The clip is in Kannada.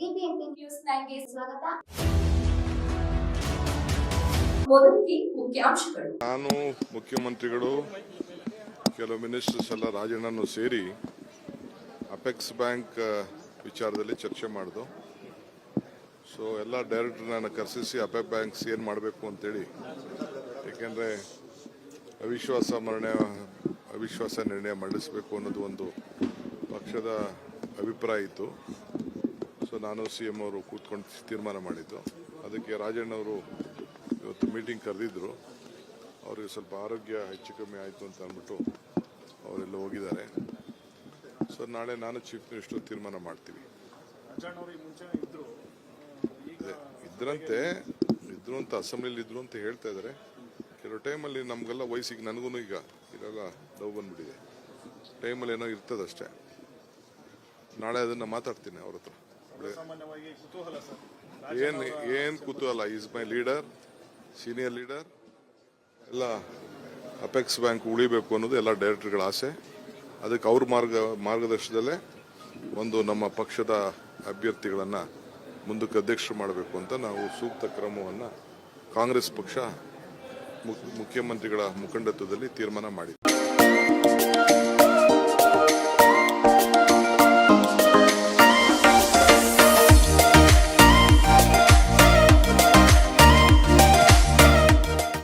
ಬಿಬಿಎಂಪಿ ನ್ಯೂಸ್ ನೈನ್ಗೆ ಸ್ವಾಗತ. ಮುಖ್ಯಾಂಶಗಳು. ನಾನು, ಮುಖ್ಯಮಂತ್ರಿಗಳು, ಕೆಲವು ಮಿನಿಸ್ಟರ್ಸ್ ಎಲ್ಲ ರಾಜಣ್ಣನ್ನು ಸೇರಿ ಅಪೆಕ್ಸ್ ಬ್ಯಾಂಕ್ ವಿಚಾರದಲ್ಲಿ ಚರ್ಚೆ ಮಾಡಿದು ಸೊ ಎಲ್ಲ ಡೈರೆಕ್ಟರ್ನ ಕರೆಸಿಸಿ ಅಪೆಕ್ ಬ್ಯಾಂಕ್ಸ್ ಏನು ಮಾಡಬೇಕು ಅಂತೇಳಿ. ಏಕೆಂದರೆ ಅವಿಶ್ವಾಸ ಮರಣೆ, ಅವಿಶ್ವಾಸ ನಿರ್ಣಯ ಮಂಡಿಸಬೇಕು ಅನ್ನೋದು ಒಂದು ಪಕ್ಷದ ಅಭಿಪ್ರಾಯ ಇತ್ತು. ನಾನು ಸಿ ಎಂ ಅವರು ಕೂತ್ಕೊಂಡು ತೀರ್ಮಾನ ಮಾಡಿದ್ದು. ಅದಕ್ಕೆ ರಾಜಣ್ಣವರು ಇವತ್ತು ಮೀಟಿಂಗ್ ಕರೆದಿದ್ರು. ಅವರಿಗೆ ಸ್ವಲ್ಪ ಆರೋಗ್ಯ ಹೆಚ್ಚು ಕಮ್ಮಿ ಆಯಿತು ಅಂತ ಅಂದ್ಬಿಟ್ಟು ಅವರೆಲ್ಲ ಹೋಗಿದ್ದಾರೆ. ಸೊ ನಾಳೆ ನಾನು ಚೀಫ್ ಮಿನಿಸ್ಟರ್ ತೀರ್ಮಾನ ಮಾಡ್ತೀವಿ. ಇದ್ರಂತೆ ಇದ್ರು ಅಂತ ಅಸೆಂಬ್ಲಿಲಿ ಇದ್ರು ಅಂತ ಹೇಳ್ತಾ ಇದ್ದಾರೆ. ಕೆಲವು ಟೈಮಲ್ಲಿ ನಮಗೆಲ್ಲ ವಯಸ್ಸಿಗೆ ನನಗೂ ಈಗ ಇವಾಗ ನೋವು ಬಂದ್ಬಿಟ್ಟಿದೆ. ಟೈಮಲ್ಲಿ ಏನೋ ಇರ್ತದಷ್ಟೇ. ನಾಳೆ ಅದನ್ನು ಮಾತಾಡ್ತೀನಿ ಅವ್ರ ಹತ್ರ. ಏನ್ ಏನ್ ಕುತೂಹಲ? Is my leader senior leader ಎಲ್ಲ ಅಪೆಕ್ಸ್ ಬ್ಯಾಂಕ್ ಉಳಿಬೇಕು ಅನ್ನೋದು ಎಲ್ಲ ಡೈರೆಕ್ಟರ್ಗಳ ಆಸೆ. ಅದಕ್ಕೆ ಅವ್ರ ಮಾರ್ಗ, ಮಾರ್ಗದರ್ಶನದಲ್ಲೇ ಒಂದು ನಮ್ಮ ಪಕ್ಷದ ಅಭ್ಯರ್ಥಿಗಳನ್ನು ಮುಂದಕ್ಕೆ ಅಧ್ಯಕ್ಷರು ಮಾಡಬೇಕು ಅಂತ ನಾವು ಸೂಕ್ತ ಕ್ರಮವನ್ನು ಕಾಂಗ್ರೆಸ್ ಪಕ್ಷ ಮುಖ್ಯಮಂತ್ರಿಗಳ ಮುಖಂಡತ್ವದಲ್ಲಿ ತೀರ್ಮಾನ ಮಾಡಿದೆ